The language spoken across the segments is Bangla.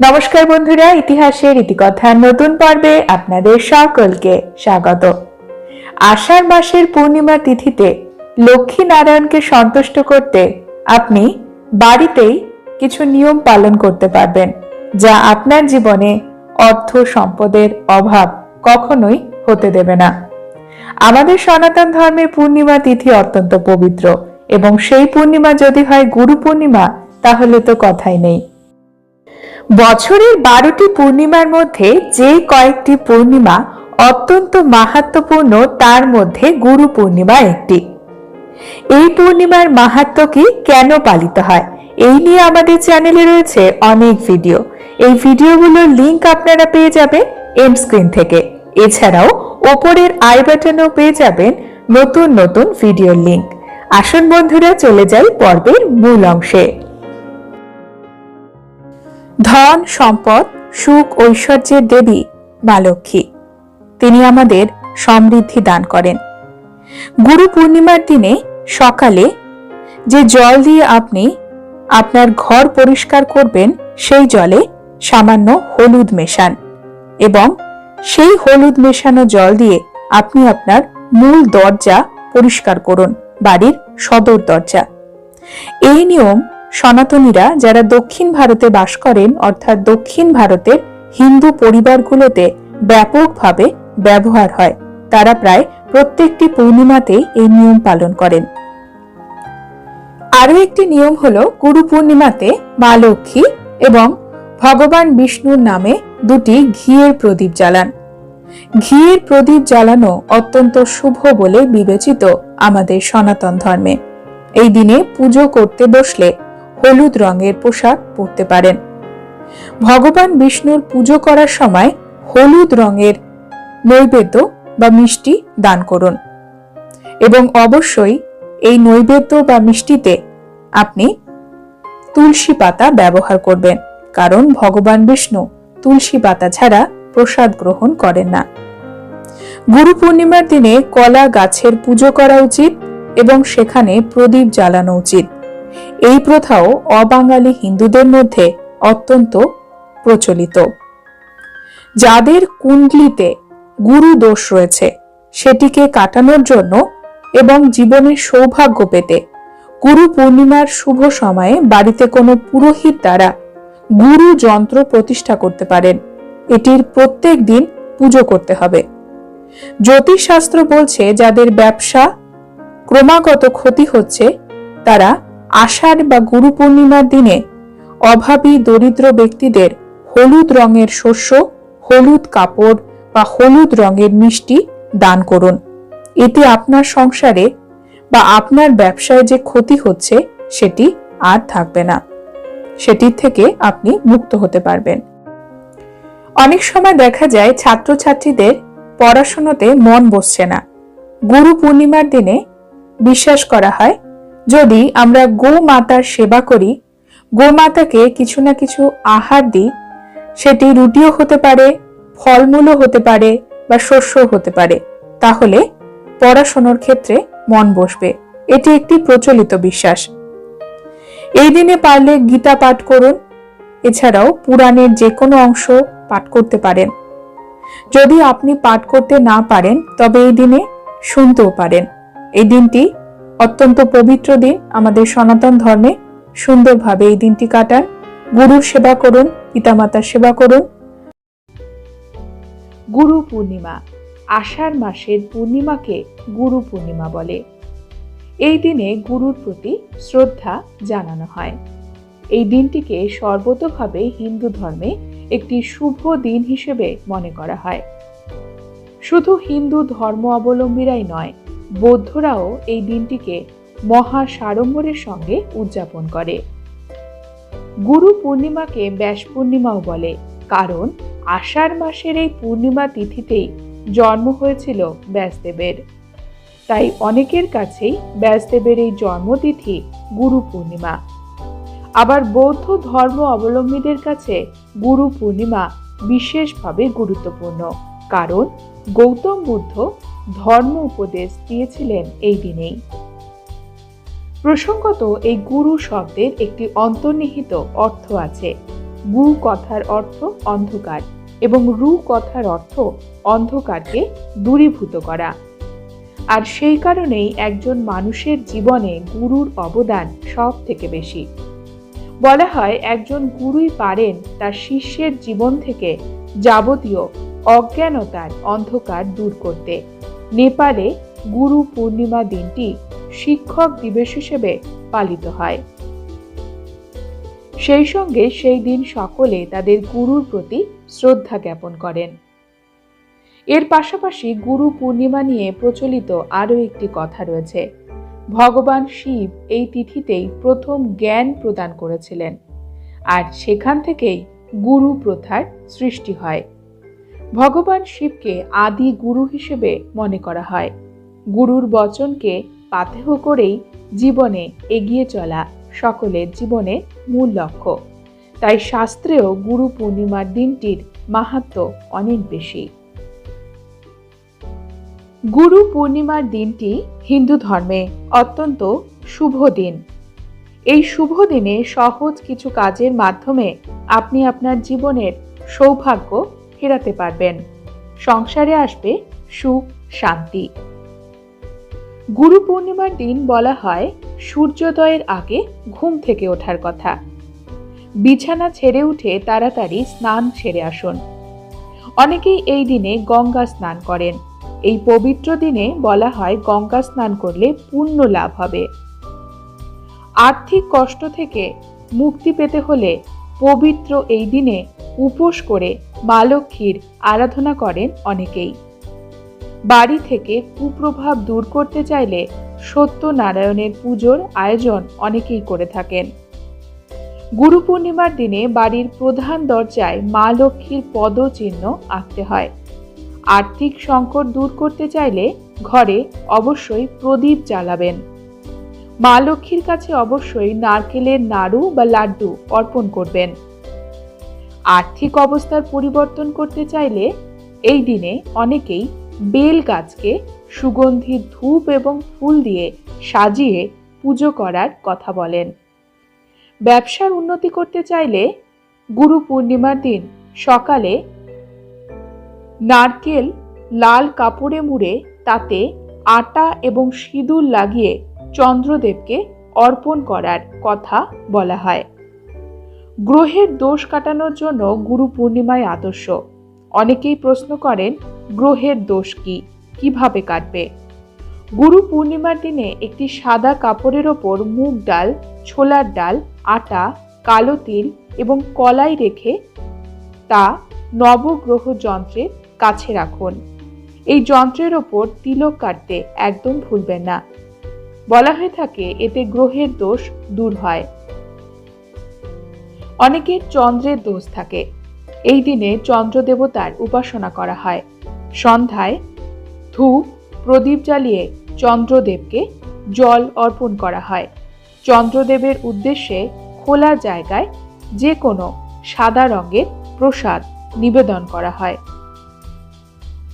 নমস্কার বন্ধুরা, ইতিহাসের ইতিকথার নতুন পর্বে আপনাদের সকলকে স্বাগত। আষাঢ় মাসের পূর্ণিমা তিথিতে লক্ষ্মী নারায়ণকে সন্তুষ্ট করতে আপনি বাড়িতেই কিছু নিয়ম পালন করতে পারবেন, যা আপনার জীবনে অর্থ সম্পদের অভাব কখনোই হতে দেবে না। আমাদের সনাতন ধর্মের পূর্ণিমা তিথি অত্যন্ত পবিত্র, এবং সেই পূর্ণিমা যদি হয় গুরু পূর্ণিমা, তাহলে তো কথাই নেই। বছরের বারোটি পূর্ণিমার মধ্যে যে কয়েকটি পূর্ণিমা অত্যন্ত মাহাত্মপূর্ণ তার মধ্যে গুরু পূর্ণিমা একটি। এই পূর্ণিমার মাহাত্ম কি কেন পালিত হয়? এই নিয়ে আমাদের চ্যানেলে রয়েছে অনেক ভিডিও। এই ভিডিওগুলোর লিংক আপনারা পেয়ে যাবেন এম স্ক্রিন থেকে। এছাড়াও ওপরের আই বাটনেও পেয়ে যাবেন নতুন নতুন ভিডিওর লিংক। আসুন বন্ধুরা, চলে যাই পর্বের মূল অংশে। ধন, সম্পদ, সুখ, ঐশ্বর্যের দেবী মা লক্ষ্মী। তিনি আমাদের সমৃদ্ধি দান করেন। গুরু পূর্ণিমার দিনে সকালে যে জল দিয়ে আপনি আপনার ঘর পরিষ্কার করবেন, সেই জলে সামান্য হলুদ মেশান এবং সেই হলুদ মেশানো জল দিয়ে আপনি আপনার মূল দরজা পরিষ্কার করুন, বাড়ির সদর দরজা। এই নিয়ম সনাতনীরা যারা দক্ষিণ ভারতে বাস করেন, অর্থাৎ দক্ষিণ ভারতের হিন্দু পরিবারগুলোতে ব্যাপকভাবে ব্যবহার হয়, তারা প্রায় প্রত্যেকটি পূর্ণিমাতেই এই নিয়ম পালন করেন। আরও একটি নিয়ম হলো গুরু পূর্ণিমাতে মা লক্ষ্মী এবং ভগবান বিষ্ণুর নামে দুটি ঘিয়ের প্রদীপ জ্বালান। ঘিয়ের প্রদীপ জ্বালানো অত্যন্ত শুভ বলে বিবেচিত আমাদের সনাতন ধর্মে। এই দিনে পুজো করতে বসলে হলুদ রঙের পোশাক পরতে পারেন। ভগবান বিষ্ণুর পুজো করার সময় হলুদ রঙের নৈবেদ্য বা মিষ্টি দান করুন। এবং অবশ্যই এই নৈবেদ্য বা মিষ্টিতে আপনি তুলসী পাতা ব্যবহার করবেন, কারণ ভগবান বিষ্ণু তুলসী পাতা ছাড়া প্রসাদ গ্রহণ করেন না। গুরু পূর্ণিমার দিনে কলা গাছের পুজো করা উচিত এবং সেখানে প্রদীপ জ্বালানো উচিত। এই প্রথাও অবাঙালি হিন্দুদের মধ্যে অত্যন্ত প্রচলিত। যাদের কুণ্ডলিতে গুরু দোষ রয়েছে, সেটিকে কাটানোর জন্য এবং জীবনের সৌভাগ্য পেতে গুরু পূর্ণিমার শুভ সময়ে বাড়িতে কোনো পুরোহিত দ্বারা গুরু যন্ত্র প্রতিষ্ঠা করতে পারেন। এটির প্রত্যেক দিন পুজো করতে হবে। জ্যোতিষশাস্ত্র বলছে, যাদের ব্যবসা ক্রমাগত ক্ষতি হচ্ছে, তারা আষাঢ় বা গুরু পূর্ণিমার দিনে অভাবী দরিদ্র ব্যক্তিদের হলুদ রঙের শস্য, হলুদ কাপড় বা হলুদ রঙের মিষ্টি দান করুন। এতে আপনার সংসারে বা আপনার ব্যবসায় যে ক্ষতি হচ্ছে সেটি আর থাকবে না। সেটির থেকে আপনি মুক্ত হতে পারবেন। অনেক সময় দেখা যায় ছাত্রছাত্রীদের পড়াশোনাতে মন বসছে না। গুরু পূর্ণিমার দিনে বিশ্বাস করা হয় যদি আমরা গো মাতার সেবা করি, গোমাতাকে কিছু না কিছু আহার দিই, সেটি রুটিও হতে পারে, ফলমূলও হতে পারে বা শস্য হতে পারে, তাহলে পড়াশোনার ক্ষেত্রে মন বসবে। এটি একটি প্রচলিত বিশ্বাস। এই দিনে পারলে গীতা পাঠ করুন, এছাড়াও পুরাণের যে কোনো অংশ পাঠ করতে পারেন। যদি আপনি পাঠ করতে না পারেন, তবে এই দিনে শুনতেও পারেন। এই দিনটি অত্যন্ত পবিত্র দিন আমাদের সনাতন ধর্মে। সুন্দরভাবে এই দিনটি কাটান। গুরুর সেবা করুন, পিতামাতার সেবা করুন। গুরু পূর্ণিমা, আষাঢ় মাসের পূর্ণিমাকে গুরু পূর্ণিমা বলে। এই দিনে গুরুর প্রতি শ্রদ্ধা জানানো হয়। এই দিনটিকে সর্বতভাবে হিন্দু ধর্মে একটি শুভ দিন হিসেবে মনে করা হয়। শুধু হিন্দু ধর্ম অবলম্বীরাই নয় বৌদ্ধরাও এই দিনটিকে মহা সাড়ম্বরের সঙ্গে উদযাপন করে। গুরু পূর্ণিমাকে ব্যাস পূর্ণিমাও বলে, কারণ আষাঢ় মাসের এই পূর্ণিমা তিথিতেই জন্ম হয়েছিল ব্যাসদেবের। তাই অনেকের কাছেই ব্যাসদেবের এই জন্মতিথি গুরু পূর্ণিমা। আবার বৌদ্ধ ধর্ম অবলম্বীদের কাছে গুরু পূর্ণিমা বিশেষভাবে গুরুত্বপূর্ণ, কারণ গৌতম বুদ্ধ ধর্ম উপদেশ দিয়েছিলেন এই দিনেই। প্রসঙ্গত, এই গুরু শব্দের একটি অন্তর্নিহিত অর্থ আছে। গু কথার অর্থ অন্ধকার এবং রু কথার অর্থ অন্ধকারকে দূরীভূত করা। আর সেই কারণেই একজন মানুষের জীবনে গুরুর অবদান সব থেকে বেশি। বলা হয়, একজন গুরুই পারেন তার শিষ্যের জীবন থেকে যাবতীয় অজ্ঞানতার অন্ধকার দূর করতে। নেপালে গুরু পূর্ণিমা দিনটি শিক্ষক দিবস হিসেবে পালিত হয়। সেই সঙ্গে সেই দিন সকলে তাদের গুরুর প্রতি শ্রদ্ধা জ্ঞাপন করেন। এর পাশাপাশি গুরু পূর্ণিমা নিয়ে প্রচলিত আরও একটি কথা রয়েছে। ভগবান শিব এই তিথিতেই প্রথম জ্ঞান প্রদান করেছিলেন। আর সেখান থেকেই গুরু প্রথার সৃষ্টি হয়। ভগবান শিবকে আদি গুরু হিসেবে মনে করা হয়। গুরুর বচনকে পাথেহ করেই জীবনে এগিয়ে চলা সকলের জীবনে মূল লক্ষ্য। তাই শাস্ত্রেও গুরু পূর্ণিমার দিনটির মাহাত্ম অনেক বেশি। গুরু পূর্ণিমার দিনটি হিন্দু ধর্মে অত্যন্ত শুভ দিন। এই শুভ দিনে সহজ কিছু কাজের মাধ্যমে আপনি আপনার জীবনের সৌভাগ্য ফেরাতে পারবেন। সংসারে আসবে সুখ, শান্তি। গুরু পূর্ণিমার দিন বলা হয় সূর্যোদয়ের আগে ঘুম থেকে ওঠার কথা। বিছানা ছেড়ে উঠে তাড়াতাড়ি স্নান সেরে আসুন। অনেকেই এই দিনে গঙ্গা স্নান করেন। এই পবিত্র দিনে বলা হয় গঙ্গা স্নান করলে পুণ্য লাভ হবে। আর্থিক কষ্ট থেকে মুক্তি পেতে হলে পবিত্র এই দিনে উপোস করে মা লক্ষ্মীর আরাধনা করেন অনেকেই। বাড়ি থেকে কুপ্রভাব দূর করতে চাইলে সত্যনারায়ণের পুজোর আয়োজন অনেকেই করে থাকেন। গুরু পূর্ণিমার দিনে বাড়ির প্রধান দরজায় মা লক্ষ্মীর পদচিহ্ন আঁকতে হয়। আর্থিক সংকট দূর করতে চাইলে ঘরে অবশ্যই প্রদীপ জ্বালাবেন। মা লক্ষ্মীর কাছে অবশ্যই নারকেলের নাড়ু বা লাড্ডু অর্পণ করবেন। আর্থিক অবস্থার পরিবর্তন করতে চাইলে এই দিনে অনেকেই বেল গাছকে সুগন্ধি ধূপ এবং ফুল দিয়ে সাজিয়ে পুজো করার কথা বলেন। ব্যবসার উন্নতি করতে চাইলে গুরু পূর্ণিমার দিন সকালে নারকেল, লাল কাপড়ে মুড়ে তাতে আটা এবং সিঁদুর লাগিয়ে চন্দ্রদেবকে অর্পণ করার কথা বলা হয়। গ্রহের দোষ কাটানোর জন্য গুরু পূর্ণিমায় আদর্শ। অনেকেই প্রশ্ন করেন, গ্রহের দোষ কি? কীভাবে কাটবে? গুরু পূর্ণিমার দিনে একটি সাদা কাপড়ের ওপর মুগ ডাল, ছোলার ডাল, আটা, কালো তিল এবং কলাই রেখে তা নবগ্রহ যন্ত্রের কাছে রাখুন। এই যন্ত্রের ওপর তিলক কাটতে একদম ভুলবেন না। বলা হয়ে থাকে, এতে গ্রহের দোষ দূর হয়। অনেকের চন্দ্রের দোষ থাকে। এই দিনে চন্দ্র দেবতার উপাসনা করা হয়। সন্ধ্যায় ধূপ, প্রদীপ জ্বালিয়ে চন্দ্রদেবকে জল অর্পণ করা হয়। চন্দ্রদেবের উদ্দেশ্যে খোলা জায়গায় যে কোনো সাদা রঙের প্রসাদ নিবেদন করা হয়।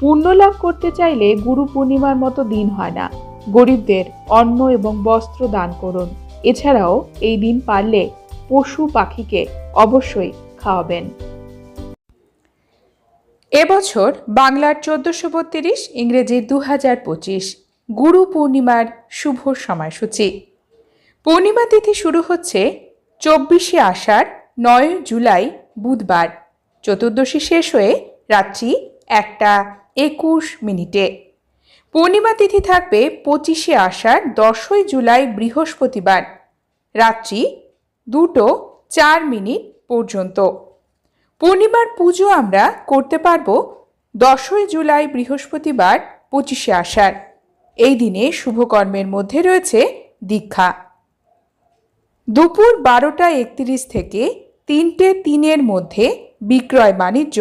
পুণ্য লাভ করতে চাইলে গুরু পূর্ণিমার মতো দিন হয় না। গরিবদের অন্ন এবং বস্ত্র দান করুন। এছাড়াও এই দিন পারলে পশু পাখিকে অবশ্যই খাওয়াবেন। এবছর বাংলার চোদ্দশো বত্রিশ ইংরেজির দু হাজার পঁচিশ গুরু পূর্ণিমার শুভ সময়সূচি। পূর্ণিমা তিথি শুরু হচ্ছে চব্বিশে আষাঢ়, নয় জুলাই বুধবার। চতুর্দশী শেষ হয়ে রাত্রি একটা একুশ মিনিটে। পূর্ণিমা তিথি থাকবে পঁচিশে আষাঢ়, দশই জুলাই বৃহস্পতিবার। রাত্রি দুটো চার মিনিট পর্যন্ত। পূর্ণিমার পুজো আমরা করতে পারব দশই জুলাই বৃহস্পতিবার পঁচিশে আষাঢ়। এই দিনে শুভকর্মের মধ্যে রয়েছে দীক্ষা। দুপুর বারোটা একত্রিশ থেকে তিনটে তিনের মধ্যে বিক্রয় বাণিজ্য,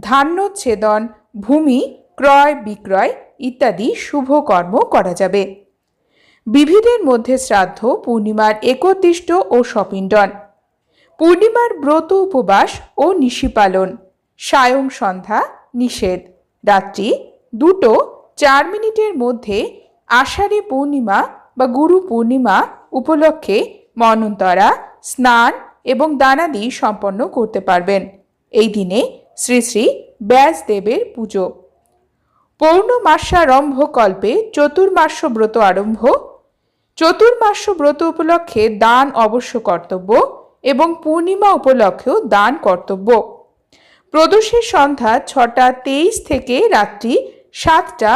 ধান্যচ্ছেদন, ভূমি ক্রয় বিক্রয় ইত্যাদি শুভ কর্ম করা যাবে। বিবিধের মধ্যে শ্রাদ্ধ, পূর্ণিমার একদিষ্ট ও সপিণ্ডন পূর্ণিমার ব্রত উপবাস ও নিশি পালন। সায়ং সন্ধ্যা, নিষেধ। রাত্রি, দুটো, চার মিনিটের মধ্যে আষাঢ়ী পূর্ণিমা বা গুরু পূর্ণিমা উপলক্ষে মনন্তরা, স্নান এবং দানাদি সম্পন্ন করতে পারবেন। এই দিনে শ্রী শ্রী ব্যাসদেবের পুজো। পৌর্ণমাসারম্ভ কল্পে চতুর্মাস্য ব্রত আরম্ভ চতুর্মাস্য ব্রত উপলক্ষে দান অবশ্য কর্তব্য এবং পূর্ণিমা উপলক্ষেও দান কর্তব্য। প্রদোষের সন্ধ্যা ছটা তেইশ থেকে রাত্রি সাতটা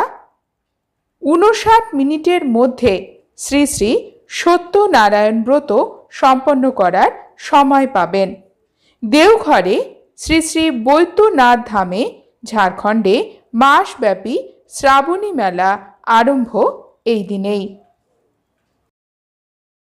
উনষাট মিনিটের মধ্যে শ্রী শ্রী সত্যনারায়ণ ব্রত সম্পন্ন করার সময় পাবেন। দেওঘরে শ্রী শ্রী বৈদ্যনাথ ধামে ঝাড়খণ্ডে মাসব্যাপী শ্রাবণী মেলা আরম্ভ এই দিনেই।